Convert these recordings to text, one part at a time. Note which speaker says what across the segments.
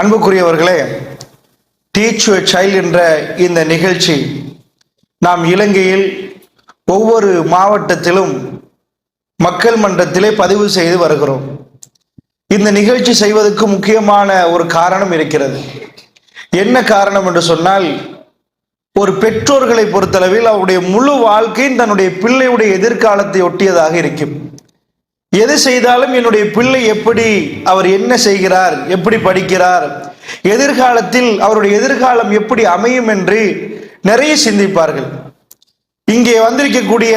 Speaker 1: அன்புக்குரியவர்களே teach you child என்ற இந்த நிகழ்ச்சி நாம் இலங்கையில் ஒவ்வொரு மாவட்டத்திலும் மக்கள் மன்றத்திலே பதிவு செய்து வருகிறோம். இந்த நிகழ்ச்சி செய்வதற்கு முக்கியமான ஒரு காரணம் இருக்கிறது. என்ன காரணம் என்று சொன்னால் ஒரு பெற்றோர்களை பொறுத்தளவில் அவருடைய முழு வாழ்க்கையும் தன்னுடைய பிள்ளையுடைய எதிர்காலத்தை ஒட்டியதாக இருக்கும். எது செய்தாலும் என்னுடைய பிள்ளை எப்படி அவர் என்ன செய்கிறார் எப்படி படிக்கிறார் எதிர்காலத்தில் அவருடைய எதிர்காலம் எப்படி அமையும் என்று நிறைய சிந்திப்பார்கள். இங்கே வந்திருக்கக்கூடிய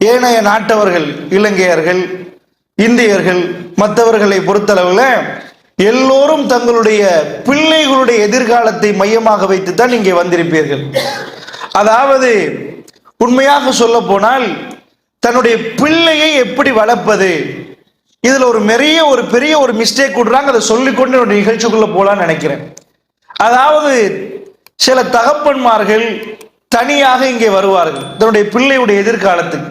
Speaker 1: ஏனைய நாட்டவர்கள் இலங்கையர்கள் இந்தியர்கள் மற்றவர்களை பொறுத்தளவில் எல்லோரும் தங்களுடைய பிள்ளைகளுடைய எதிர்காலத்தை மையமாக வைத்துத்தான் இங்கே வந்திருப்பீர்கள். அதாவது உண்மையாக சொல்ல போனால் தன்னுடைய பிள்ளையை எப்படி வளர்ப்பது? இதுல ஒரு நிறைய ஒரு பெரிய ஒரு மிஸ்டேக் விடுறாங்க. அதை சொல்லிக்கொண்டு என்னோட நிகழ்ச்சிக்குள்ள போலான்னு நினைக்கிறேன். அதாவது சில தகப்பன்மார்கள் தனியாக இங்கே வருவார்கள். தன்னுடைய பிள்ளையுடைய எதிர்காலத்துக்கு.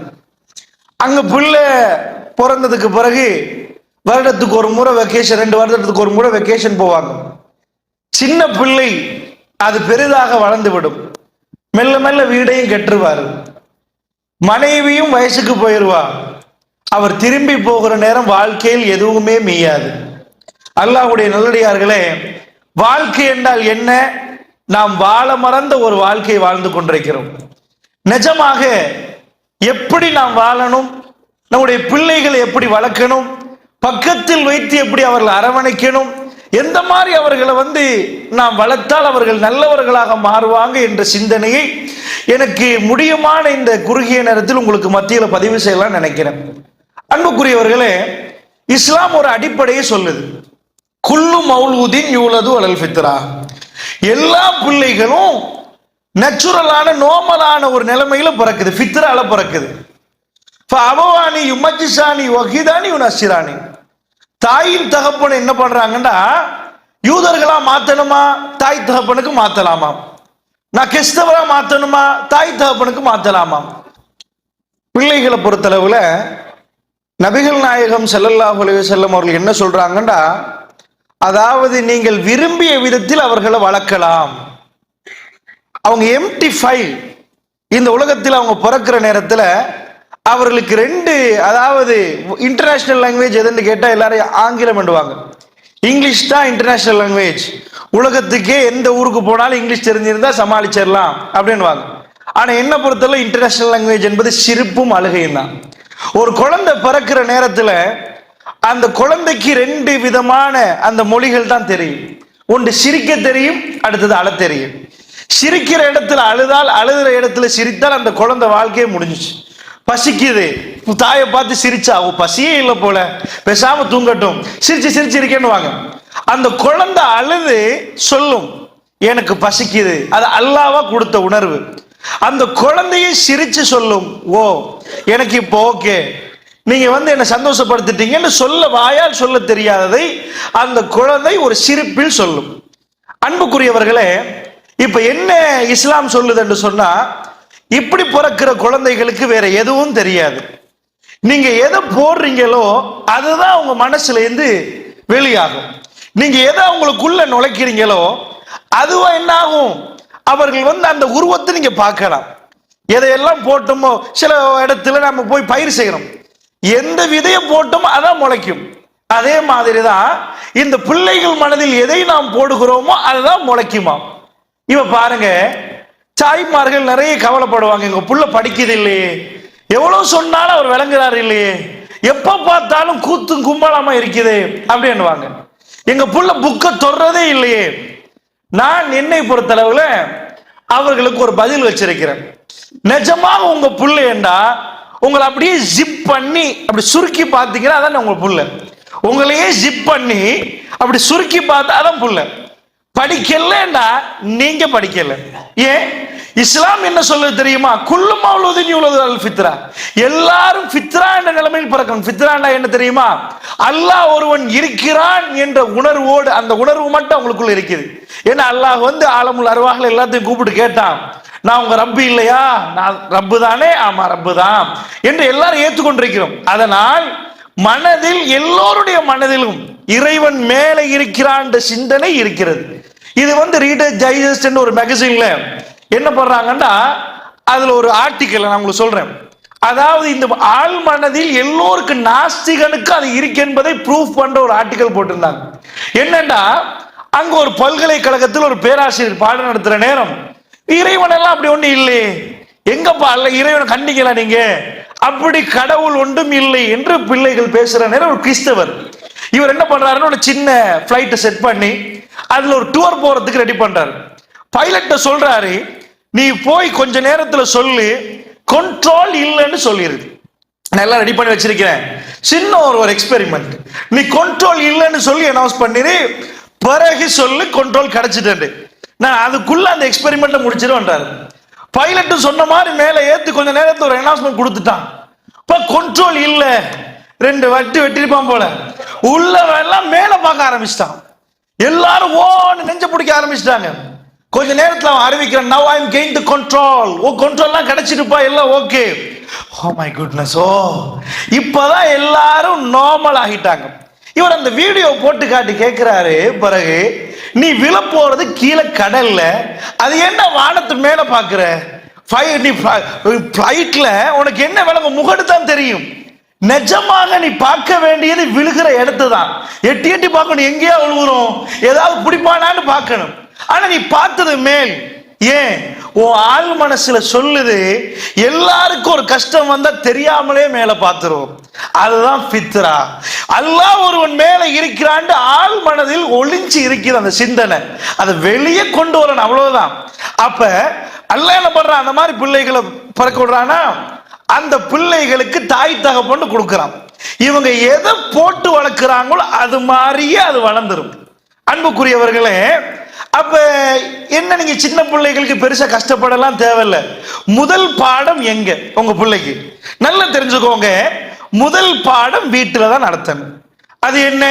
Speaker 1: அங்க பிள்ளை பிறந்ததுக்கு பிறகு வருடத்துக்கு ஒரு முறை வெக்கேஷன் ரெண்டு வருடத்துக்கு ஒரு முறை வெக்கேஷன் போவாங்க. சின்ன பிள்ளை அது பெரிதாக வளர்ந்து விடும். மெல்ல மெல்ல வீடையும் கெட்டுருவாரு மனைவியும் வயசுக்கு போயிடுவா அவர் திரும்பி போகிற நேரம் வாழ்க்கையில் எதுவுமே மீயாது அல்லாஹுடைய நல்லடியார்களே வாழ்க்கை என்றால் என்ன? நாம் வாழ மறந்த ஒரு வாழ்க்கையை வாழ்ந்து கொண்டிருக்கிறோம். நிஜமாக எப்படி நாம் வாழணும்? நம்முடைய பிள்ளைகளை எப்படி வளர்க்கணும்? பக்கத்தில் வைத்து எப்படி அவர்களை அரவணைக்கணும்? எந்த மாதிரி அவர்களை வந்து நாம் வளர்த்தால் அவர்கள் நல்லவர்களாக மாறுவாங்க என்ற சிந்தனையை எனக்கு முடியுமான இந்த குறுகிய நேரத்தில் உங்களுக்கு மத்தியில் பதிவு செய்யலாம் நினைக்கிறேன். அன்புக்குரியவர்களே இஸ்லாம் ஒரு அடிப்படையை சொல்லுது. குல்லு மௌலூதின் யூலது அலல் ஃபித்ரா. எல்லா பிள்ளைகளும் நேச்சுரலான நோமலான ஒரு நிலைமையில பிறக்குது. ஃபித்ரால பிறக்குது. அபவானி யுமஜிசானி வகிதானி உனசிரானி தாயின் தகப்பனை என்ன பண்றாங்கன்னா யூதர்களா மாத்தணுமா? தாய் தகப்பனுக்கு மாத்தலாமா? நான் கிறிஸ்தவரா மாத்தணுமா? தாய் தகப்பனுக்கு மாத்தலாமா? பிள்ளைகளை பொறுத்தளவுல நபிகள் நாயகம் ஸல்லல்லாஹு அலைஹி செல்லம் அவர்கள் என்ன சொல்றாங்கன்னா அதாவது நீங்கள் விரும்பிய விதத்தில் அவர்களை வளர்க்கலாம். அவங்க எம்டி ஃபைல் இந்த உலகத்தில் அவங்க பிறக்கிற நேரத்தில் அவர்களுக்கு ரெண்டு அதாவது இன்டர்நேஷனல் லாங்குவேஜ் எதுன்னு கேட்டால் எல்லாரும் ஆங்கிலம் பண்ணுவாங்க இங்கிலீஷ் தான் இன்டர்நேஷனல் லாங்குவேஜ் உலகத்துக்கே எந்த ஊருக்கு போனாலும் இங்கிலீஷ் தெரிஞ்சிருந்தா சமாளிச்சிடலாம் அப்படின்வாங்க ஆனால் என்ன பொறுத்தவரை இன்டர்நேஷனல் லாங்குவேஜ் என்பது சிரிப்பும் அழுகையும் தான். ஒரு குழந்தை பிறக்கிற நேரத்தில் அந்த குழந்தைக்கு ரெண்டு விதமான அந்த மொழிகள் தான் தெரியும். ஒன்று சிரிக்க தெரியும் அடுத்தது அழ தெரியும். சிரிக்கிற இடத்துல அழுதால் அழுகிற இடத்துல சிரித்தால் அந்த குழந்தை வாழ்க்கையே முடிஞ்சிச்சு. பசிக்குது. தாயை பார்த்து சிரிச்சா ஓ பசியே இல்லை போல. பேசாம தூங்கட்டும். சிரிச்சு சிரிச்சு இருக்கேன்னு வாங்க அந்த குழந்தை அழுது சொல்லும் எனக்கு பசிக்குது. அது அல்லாவா கொடுத்த உணர்வு. அந்த குழந்தையை சிரிச்சு சொல்லும் ஓ எனக்கு இப்போ ஓகே. நீங்க வந்து என்ன சந்தோஷப்படுத்திட்டீங்கன்னு சொல்ல வாயால் சொல்ல தெரியாததை அந்த குழந்தை ஒரு சிரிப்பில் சொல்லும். அன்புக்குரியவர்களே இப்ப என்ன இஸ்லாம் சொல்லுது என்று சொன்னா இப்படி பிறக்கிற குழந்தைகளுக்கு வேற எதுவும் தெரியாது. நீங்க எதை போடுறீங்களோ அதுதான் அவங்க மனசுல இருந்து வெளியாகும். நீங்க எதை அவங்களுக்குள்ள நுழைக்கிறீங்களோ அதுவா என்ன ஆகும் அவர்கள் வந்து அந்த உருவத்தை நீங்க பார்க்கலாம். எதையெல்லாம் போட்டோமோ சில இடத்துல நம்ம போய் பயிர் செய்யறோம். எந்த விதையை போட்டோமோ அதான் முளைக்கும். அதே மாதிரி தான் இந்த பிள்ளைகள் மனதில் எதை நாம் போடுகிறோமோ அதுதான் முளைக்குமா இவ பாருங்க தாய்மார்கள் நிறைய கவலைப்படுவாங்க. எங்க புள்ள படிக்குது இல்லையே எவ்வளவு சொன்னாலும் அவர் விளங்குறாரு இல்லையே எப்ப பார்த்தாலும் கூத்தும் கும்பலாமா இருக்குது அப்படின்னுவாங்க எங்க புள்ள புக்கை தொடுறதே இல்லையே. நான் என்னை பொறுத்தளவுல அவர்களுக்கு ஒரு பதில் வச்சிருக்கிறேன். நிஜமாக உங்க புள்ளையண்டா உங்களை அப்படியே ஜிப் பண்ணி அப்படி சுருக்கி பார்த்தீங்கன்னா அதான் உங்க புள்ள. உங்களையே ஜிப் பண்ணி அப்படி சுருக்கி பார்த்தா அதான் புள்ள. படிக்கலன்னா நீங்க படிக்கல. ஏன் இஸ்லாம் என்ன சொல்லுது தெரியுமா? குல்லு நீ உள்ளது அல் ஃபித்ரா. எல்லாரும் ஃபித்ரா என்ற நிலைமையில் பிறக்கணும் ஃபித்ராண்டா என்ன தெரியுமா? அல்லாஹ் ஒருவன் இருக்கிறான் என்ற உணர்வோடு அந்த உணர்வு மட்டும் அவங்களுக்குள்ள இருக்குது. ஏன்னா அல்லாஹ் வந்து ஆலமுல் அருவாகல எல்லாத்தையும் கூப்பிட்டு கேட்டான். நான் உங்க ரப்பு இல்லையா? நான் ரப்பு தானே ஆமா ரப்பு தான் என்று எல்லாரும் ஏற்றுக்கொண்டிருக்கிறோம். அதனால் மனதில் எல்லோருடைய மனதிலும் இறைவன் மேலே இருக்கிறான் சிந்தனை இருக்கிறது. இது வந்து ரீடர் டைஜஸ்ட் ஒரு மேகசின்ல என்ன பண்றாங்கன்னா அதுல ஒரு ஆர்டிக்கல் நான் உங்களுக்கு சொல்றேன். அதாவது இந்த ஆள் மனதில் எல்லோருக்கும் நாஸ்திகனுக்கு அது இருக்கு என்பதை ப்ரூஃப் பண்ற ஒரு ஆர்டிக்கல் போட்டிருந்தாங்க. என்னன்னா அங்க ஒரு பல்கலைக்கழகத்தில் ஒரு பேராசிரியர் பாடம் நடத்துற நேரம். இறைவன் எல்லாம் அப்படி ஒண்ணு இல்லையே. எங்கப்பா அல்ல இறைவனை கண்டிக்கல நீங்க? அப்படி கடவுள் ஒன்றும் இல்லை என்று பிள்ளைகள் பேசுற நேரம் ஒரு கிறிஸ்தவர். இவர் என்ன பண்றாருன்னு ஒரு சின்ன ஃப்ளைட்டை செட் பண்ணி அதுல ஒரு டூர் போறதுக்கு ரெடி பண்றாரு. பைலட்ட சொல்றாரு நீ போய் கொஞ்ச நேரத்துல சொல்லு கண்ட்ரோல் இல்லைன்னு சொல்லிடுது நான் எல்லாம் ரெடி பண்ணி வச்சிருக்கிறேன். சின்ன ஒரு ஒரு எக்ஸ்பெரிமெண்ட் நீ கண்ட்ரோல் இல்லைன்னு சொல்லி அனௌன்ஸ் பண்ணிடு பிறகு சொல்லு கண்ட்ரோல் கிடைச்சிட்டு நான் அதுக்குள்ள அந்த எக்ஸ்பெரிமெண்ட்டை முடிச்சிருவேன்றாரு. பைலட்டும் சொன்ன மாதிரி மேலே ஏத்து கொஞ்ச நேரத்தில் ஒரு அனௌன்ஸ்மெண்ட் கொடுத்துட்டான். இப்போ கண்ட்ரோல் இல்லை. ரெண்டு வட்டி வெட்டிருப்பான் போல. உள்ளவன் எல்லாம் மேல பார்க்க ஆரம்பிச்சிட்டான். எல்லாரும் ஓன்னு நெஞ்ச பிடிக்க ஆரம்பிச்சிட்டாங்க. கொஞ்ச நேரத்தில் அவன் அறிவிக்கிறான் now I'm gain to control oh கண்ட்ரோல்லாம் கிடைச்சிருப்பா எல்லாம் okay oh my goodness oh இப்போதான் எல்லாரும் நார்மல் ஆகிட்டாங்க. இவர் அந்த வீடியோ போட்டு காட்டி கேட்கிறாரு பிறகு நீ விழ போறது கீழே கடல்ல. அது என்ன வானத்து மேல பாக்குற? நீ ஃபிளைட்ல உனக்கு என்ன விளங்க முகடு தான் தெரியும். நிஜமாக நீ பார்க்க வேண்டியது விழுகிற இடத்து தான் எட்டி எட்டி பார்க்கணும் எங்கேயா விழுகுறோம்? ஏதாவது பிடிப்பானான்னு பார்க்கணும். ஆனா நீ பார்த்தது மேல். ஏன்? உன் ஆள் மனசுல சொல்லுது எல்லாருக்கும் ஒரு கஷ்டம் வந்தா தெரியாமலே மேல பார்த்துருவோம் அதுதான் பித்ரா அல்லாஹ் ஒருவன் மேல இருக்கிறான்னு ஆள் மனதில் ஒளிஞ்சு இருக்கிற அந்த சிந்தனை. அதை வெளியே கொண்டு வரணும் அவ்வளவுதான். அப்ப அல்ல என்ன பண்றான்? அந்த மாதிரி பிள்ளைகளை பிறக்க விடுறானா? அந்த பிள்ளைகளுக்கு தாய் தகப்பன்னு கொடுக்குறான். இவங்க எதை போட்டு வளர்க்குறாங்களோ அது மாதிரியே அது வளர்ந்துரும். அன்புக்குரியவர்களே அப்ப என்ன நீங்க சின்ன பிள்ளைகளுக்கு பெருசா கஷ்டப்படலாம் தேவையில்ல. முதல் பாடம் எங்க? உங்க பிள்ளைக்கு. நல்லா தெரிஞ்சுக்கோங்க. முதல் பாடம் வீட்டில் தான் நடத்தணும். அது என்ன?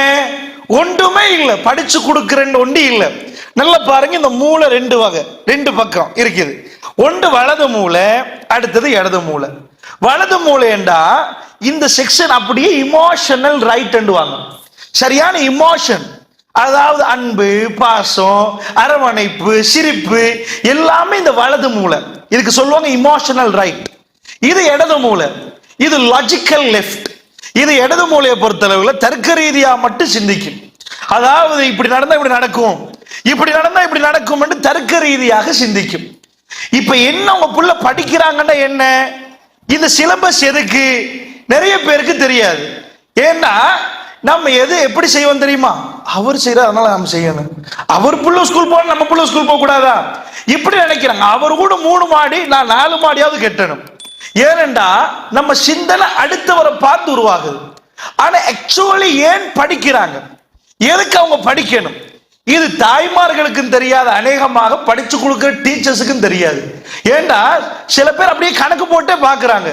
Speaker 1: ஒன்றுமே இல்லை. படிச்சு கொடுக்குறேன்னு ஒண்டி இல்லை. நல்லா பாருங்க இந்த மூளை ரெண்டு வகை ரெண்டு பக்கம் இருக்குது. ஒன்று வலது மூளை அடுத்தது இடது மூளை. வலது மூளைண்டா இந்த செக்ஷன் அப்படியே இமோஷனல் ரைட் சரியான இமோஷன் அதாவது அன்பு பாசம் அரவணைப்பு சிரிப்பு எல்லாமே இந்த வலது மூளை இதுக்கு சொல்லுவாங்க இமோஷனல் ரைட் இது இடது மூளை இது லாஜிக்கல் லெஃப்ட் இது இடது மூலையை பொறுத்தளவுல தர்க்க ரீதியா மட்டும் சிந்திக்கும். அதாவது இப்படி நடந்தா இப்படி நடக்கும். இப்படி நடந்தா இப்படி நடக்கும் என்று தர்க்க ரீதியாக சிந்திக்கும். இப்ப என்ன உங்க புள்ள படிக்கிறாங்கன்னா என்ன? இந்த சிலபஸ் எதுக்கு? நிறைய பேருக்கு தெரியாது. ஏன்னா நம்ம எது எப்படி செய்வோம் தெரியுமா? அவர் செய்யறாரு அதனால நம்ம செய்யணும். அவர் புள்ள ஸ்கூல் போகணும் நம்ம புள்ள ஸ்கூல் போக கூடாதா? இப்படி நினைக்கிறாங்க. அவர் கூட மூணு மாடி நான் நாலு மாடியாவது கட்டணும். ஏனென்றா நம்ம சிந்தனை அடுத்தவரை பார்த்து உருவாகுது. ஆனா ஆக்சுவலி ஏன் படிக்கிறாங்க? எதுக்கு அவங்க படிக்கணும்? இது தாய்மார்களுக்கும் தெரியாது அநேகமாக படிச்சு கொடுக்குற டீச்சர்ஸுக்கும் தெரியாது. ஏண்டா? சில பேர் அப்படியே கணக்கு போட்டே பார்க்கறாங்க.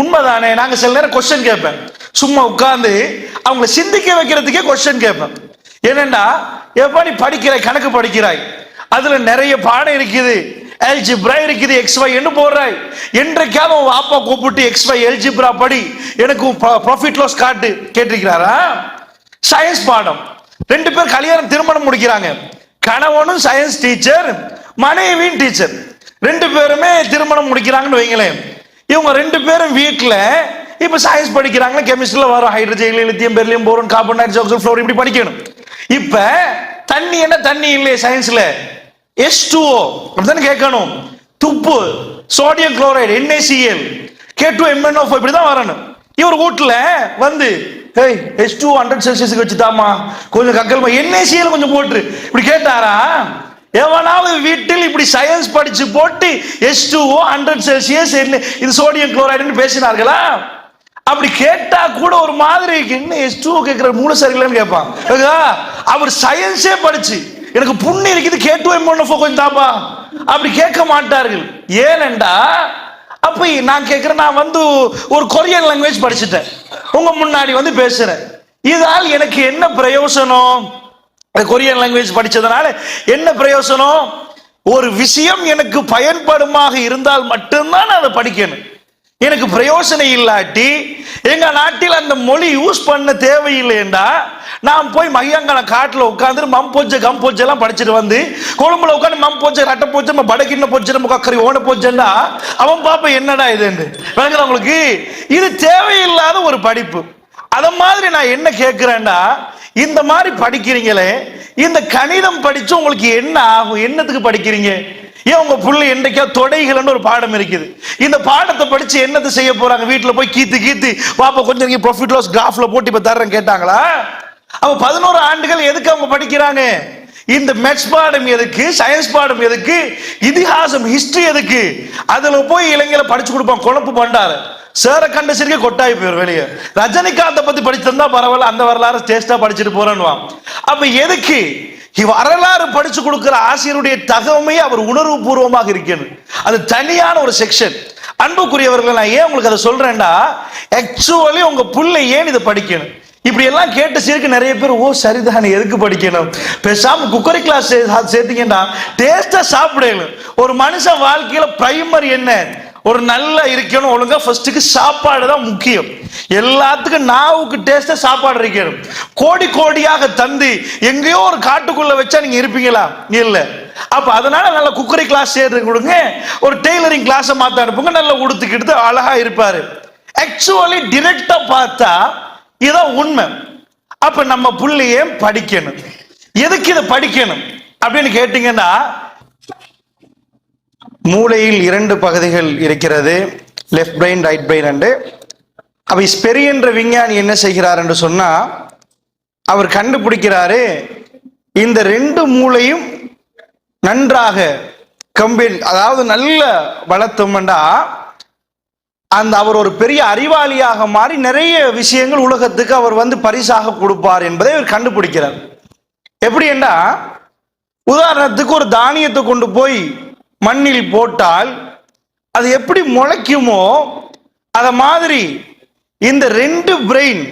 Speaker 1: உண்மைதானே? நாங்க சில நேரம் கொஸ்டின் கேட்பேன். சும்மா உட்கார்ந்து அவங்கள சிந்திக்க வைக்கிறதுக்கே கொஸ்டின் கேட்பேன். என்னென்னா எப்போ நீ படிக்கிறாய் கணக்கு படிக்கிறாய்? அதுல நிறைய பாடம் இருக்குது. எல்ஜிப்ரா இருக்குது எக்ஸ் ஒய் என்ன போடுறாய். என்றைக்காவது உன் வாப்பா கூப்பிட்டு எக்ஸ் ஒய் எல்ஜிப்ரா படி எனக்கு ப்ராஃபிட் லாஸ் காட்டு. கேட்டிருக்கிறாரா? சயின்ஸ் பாடம். ரெண்டு பேர் கல்யாணம் திருமணம் முடிக்கிறாங்க. கணவனும் சயின்ஸ் டீச்சர் மனைவியும் டீச்சர் ரெண்டு பேருமே திருமணம் முடிக்கிறாங்கன்னு வைங்களேன். இவங்க ரெண்டு பேரும் வீட்டில் இப்ப சயின்ஸ் படிக்கிறாங்க கெமிஸ்ட்ரியில் வரும். Hydrogen lithium beryllium boron carbon dioxide fluor இப்படி படிக்கணும். இப்ப தண்ணி என்ன தண்ணி இல்லையே சயின்ஸ்ல எஸ் டூஓ அப்படித்தானே கேட்கணும். துப்பு sodium chloride NaCl K two MnO இப்படி தான் வரணும். இவர் வீட்டில் வந்து ஹேய் எஸ் டூ ஹண்ட்ரட் செல்சியஸுக்கு வச்சுதாமா கொஞ்சம் கக்கல்மா NaCl கொஞ்சம் போட்டு இப்படி கேட்டாரா? எவனாவது வீட்டில் இப்படி சயின்ஸ் படிச்சு போட்டு எஸ் டூ ஹண்ட்ரட் செல்சியஸ் இது சோடியம் குளோரைடுன்னு பேசினார்களா? அப்படி கேட்டா கூட ஒரு மாதிரி இருக்கு. என்ன எஸ் டூ கேட்கிற மூணு கேட்பான் அவர் சயின்ஸே படிச்சு எனக்கு புண்ணு இருக்குது கேட்டு கொஞ்சம் தாப்பா அப்படி கேட்க மாட்டார்கள். ஏனெண்டா அப்ப நான் கேட்கிறேன் நான் வந்து ஒரு கொரியன் லாங்குவேஜ் படிச்சுட்டேன். உங்க முன்னாடி வந்து பேசுறேன். இதால் எனக்கு என்ன பிரயோசனம்? கொரியன் லாங்குவேஜ் படிச்சதுனால என்ன பிரயோசனம்? ஒரு விஷயம் எனக்கு பயன்படுமாக இருந்தால் மட்டும்தான் நான் அதை படிக்கணும். எனக்கு பிரயோசனம் இல்லாட்டி எங்க நாட்டில் அந்த மொழி யூஸ் பண்ண தேவையில்லைண்டா நான் போய் மையங்கல காட்டில் உட்காந்து மம் போச்சு கம் போச்சு எல்லாம் படிச்சுட்டு வந்து கொழும்புல உட்காந்து மம் போச்சு ரட்ட போச்சு நம்ம படக்கின்ன போச்சு நம்ம கக்கரி ஓன போச்சேன்னா அவன் பாப்ப என்னடா இதுன்னு விளங்குற உங்களுக்கு இது தேவையில்லாத ஒரு படிப்பு. அத மாதிரி நான் என்ன கேட்கிறேன்டா இந்த மாதிரி படிக்கிறீங்களே இந்த கணிதம் படிச்சு உங்களுக்கு என்ன ஆகும் என்னத்துக்கு படிக்கிறீங்க? ஏன் உங்க புள்ள என்றைக்கா தொடைகள்னு ஒரு பாடம் இருக்குது? இந்த பாடத்தை படிச்சு என்னத்தை செய்ய போறாங்க? வீட்டுல போய் கீத்து கீத்து பாப்பா கொஞ்சம் நீங்க ப்ராஃபிட் லாஸ் கிராஃப்ல போட்டு இப்ப தர்றேன் கேட்டாங்களா? அவ பதினோரு ஆண்டுகள் எதுக்கு அவங்க படிக்கிறாங்க? இந்த மேத்ஸ் பாடம் எதுக்கு? சயின்ஸ் பாடம் எதுக்கு? இதிகாசம் ஹிஸ்டரி எதுக்கு? அதுல போய் இளைஞரை படிச்சு கொடுப்பான் குழப்பு பண்டாரு. சேர கண்ட சிரிக்க கொட்டாய் போயிரும் வெளியே. ரஜினிகாந்தை பத்தி படிச்சிருந்தா பரவாயில்ல அந்த வரலாறு டேஸ்டா படிச்சுட்டு போறேன்னு அப்ப எதுக்கு? வரலாறு படிச்சு கொடுக்கிற ஆசிரியருடைய தகவமே அவர் உணர்வு பூர்வமாக இருக்கணும் அது தனியான ஒரு செக்ஷன் அன்புக்குரியவர்கள் நான் ஏன் உங்களுக்கு அதை சொல்றேன்டா ஆக்சுவலி உங்க புள்ள ஏன் இதை படிக்கணும்? இப்படி எல்லாம் கேட்டு சீருக்கு நிறைய பேர் ஓ சரிதான் எதுக்கு படிக்கணும்? பேசாம குக்கரி கிளாஸ் சேர்த்தீங்கன்னா டேஸ்டா சாப்பிடணும் ஒரு மனுஷன் வாழ்க்கையில பிரைமரி என்ன? ஒரு நல்ல இருக்கணும் ஒழுங்கா ஃபர்ஸ்ட்டுக்கு சாப்பாடு தான் முக்கியம். எல்லாத்துக்கும் நாவுக்கு டேஸ்ட்டாக சாப்பாடு இருக்கணும் கோடி கோடியாக தந்து எங்கேயோ ஒரு காட்டுக்குள்ள வச்சா நீங்க இருப்பீங்களா? இல்ல. அப்ப அதனால நல்ல குக்கரி கிளாஸ் சேர்த்து கொடுங்க. ஒரு டெய்லரிங் கிளாஸை மாத்த அனுப்புங்க. நல்லா உடுத்துக்கிட்டு அழகா இருப்பாரு. ஆக்சுவலி டிரெக்டா பார்த்தா இதான் உண்மை. அப்ப நம்ம புள்ளையே படிக்கணும். எதுக்கு இதை படிக்கணும்? அப்படின்னு கேட்டீங்கன்னா மூளையில் இரண்டு பகுதிகள் இருக்கிறது. Left brain right brain and அவை ஸ்பெரி என்ற விஞ்ஞானி என்ன செய்கிறார் என்று சொன்னா அவர் கண்டுபிடிக்கிறாரு இந்த ரெண்டு மூளையும் நன்றாக கம்பெனி அதாவது நல்ல வளர்த்தோம்டா அந்த அவர் ஒரு பெரிய அறிவாளியாக மாறி நிறைய விஷயங்கள் உலகத்துக்கு அவர் வந்து பரிசாக கொடுப்பார் என்பதை அவர் கண்டுபிடிக்கிறார். எப்படின்னா உதாரணத்துக்கு ஒரு தானியத்தை கொண்டு போய் மண்ணில் போட்டால் அது எப்படி முளைக்குமோ அத மாதிரி இந்த ரெண்டு பிரெயின்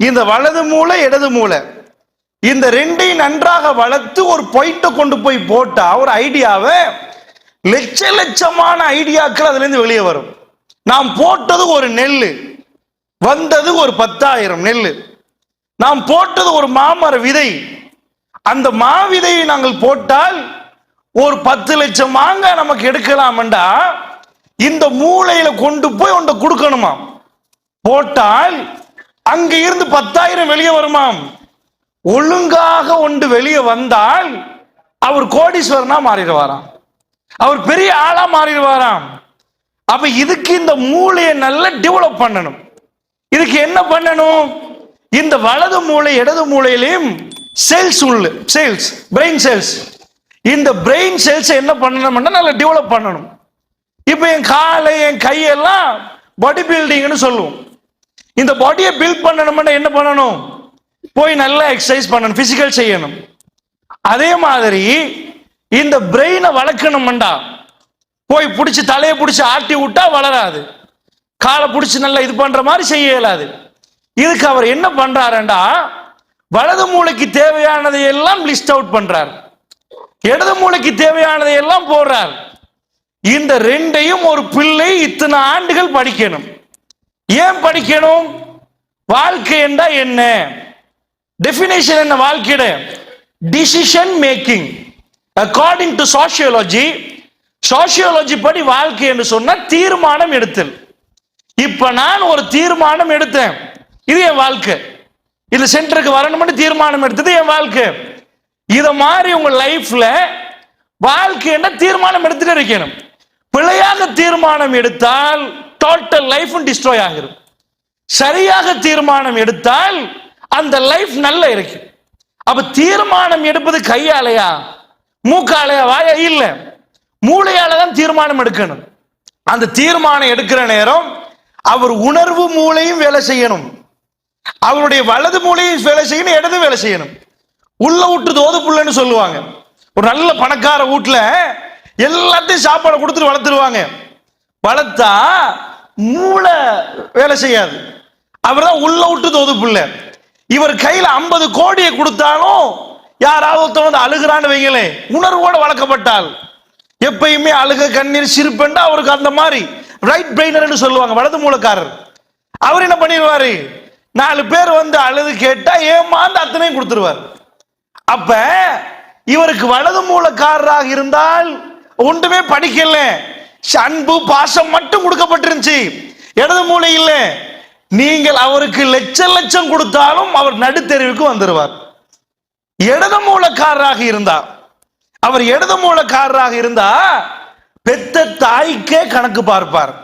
Speaker 1: இந்த வலது மூளை இடது மூளை இந்த ரெண்டையும் நன்றாக வளர்த்து ஒரு பொயிட்ட கொண்டு போய் போட்டா ஒரு ஐடியாவை லட்ச லட்சமான ஐடியாக்கள் அதுல இருந்து வெளியே வரும். நாம் போட்டது ஒரு நெல் வந்தது ஒரு பத்தாயிரம் நெல் நாம் போட்டது ஒரு மாமர விதை அந்த மாவிதையை நாங்கள் போட்டால் ஒரு பத்து லட்சம் மாங்க நமக்கு எடுக்கலாம்டா இந்த மூளையில கொண்டு போய் ஒன்றை கொடுக்கணுமா போட்டால் அங்க இருந்து பத்தாயிரம் வெளியே வருமாம். ஒழுங்காக ஒன்று வெளியே வந்தால் அவர் கோடீஸ்வரனா மாறிடுவாராம். அவர் பெரிய ஆளா மாறிடுவாராம். அப்ப இதுக்கு இந்த மூளையை நல்லா டெவலப் பண்ணணும். இதுக்கு என்ன பண்ணணும்? இந்த வலது மூளை இடது மூளையிலையும் செல்ஸ் உள்ள செல்ஸ் பிரெயின் செல்ஸ் இந்த பிரெயின் செல்ஸ் என்ன பண்ணணும்னா நல்லா டெவலப் பண்ணணும். இப்போ என் காலை என் கையெல்லாம் பாடி பில்டிங்னு சொல்லுவோம். இந்த பாடியை பில்ட் பண்ணணும்னா என்ன பண்ணணும்? போய் நல்லா எக்ஸசைஸ் பண்ணணும் பிசிக்கல் செய்யணும். அதே மாதிரி இந்த பிரெயினை வளர்க்கணும்டா. போய் பிடிச்சி தலையை பிடிச்சி ஆட்டி விட்டா வளராது. காலை பிடிச்சி நல்லா இது பண்ற மாதிரி செய்ய இயலாது. இதுக்கு அவர் என்ன பண்றாருண்டா? வலது மூளைக்கு தேவையானதை எல்லாம் லிஸ்ட் அவுட் பண்றார். இடது மூளைக்கு தேவையானதை எல்லாம் போடுறார். இந்த ரெண்டையும் ஒரு பிள்ளை இத்தனை ஆண்டுகள் படிக்கணும். ஏன் படிக்கணும்? வாழ்க்கை என்றா என்ன? டெபினேஷன் என்ன வாழ்க்கையிட decision making according to sociology sociology படி வாழ்க்கை என்று சொன்னா தீர்மானம் எடுத்தல். இப்ப நான் ஒரு தீர்மானம் எடுத்தேன். இது என் வாழ்க்கை. இது சென்டருக்கு வரணும்னு தீர்மானம் எடுத்தது என் வாழ்க்கை. இத மாதிரி உங்க லைஃப்ல வாழ்க்கைன்னா தீர்மானம் எடுத்துட்டு இருக்கணும். பிழையாக தீர்மானம் எடுத்தால் டோட்டல் லைஃபும் டிஸ்ட்ராய் ஆகிரும். சரியாக தீர்மானம் எடுத்தால் அந்த லைஃப் நல்ல இருக்கு. அப்ப தீர்மானம் எடுப்பது கையாலையா? மூக்காலையா? வாயா? இல்ல. மூளையால தான் தீர்மானம் எடுக்கணும். அந்த தீர்மானம் எடுக்கிற நேரம் அவர் உணர்வு மூளையும் வேலை செய்யணும். அவருடைய வலது மூளையும் வேலை செய்யணும் இடது வேலை செய்யணும். உள்ள விட்டு தோது புள்ளன்னு சொல்லுவாங்க. ஒரு நல்ல பணக்கார வீட்டுல எல்லாத்தையும் சாப்பாடு கொடுத்துட்டு வளர்த்துருவாங்க. வளர்த்தா மூளை வேலை செய்யாது. அவர் தான் உள்ள விட்டு தோது பிள்ளை. இவர் கையில் ஐம்பது கோடியை கொடுத்தாலும் யாராவது ஒருத்தன் வந்து அழுகிறான்னு வைங்களேன். உணர்வோடு வளர்க்கப்பட்டால். எப்பயுமே அழுக கண்ணீர் சிரிப்பெண்டா அவருக்கு அந்த மாதிரி. ரைட் பிரெயினர்னு சொல்லுவாங்க வலது மூலக்காரர் அவர் என்ன பண்ணிடுவாரு? நாலு பேர் வந்து அழுது கேட்டா ஏமாந்து அத்தனையும் கொடுத்துருவார். அப்ப இவருக்கு வலது மூலக்காரராக இருந்தால் ஒன்றுமே படிக்கல. அன்பு பாசம் மட்டும் கொடுக்கப்பட்டிருந்துச்சு. இடது மூலை இல்ல. நீங்கள் அவருக்கு லட்சம் லட்சம் கொடுத்தாலும் அவர் நடுத்தெருவுக்கு வந்துருவார். இடது மூலக்காரராக இருந்தா அவர் இடது மூலக்காரராக இருந்தா பெத்த தாய்க்கே கணக்கு பார்ப்பார்.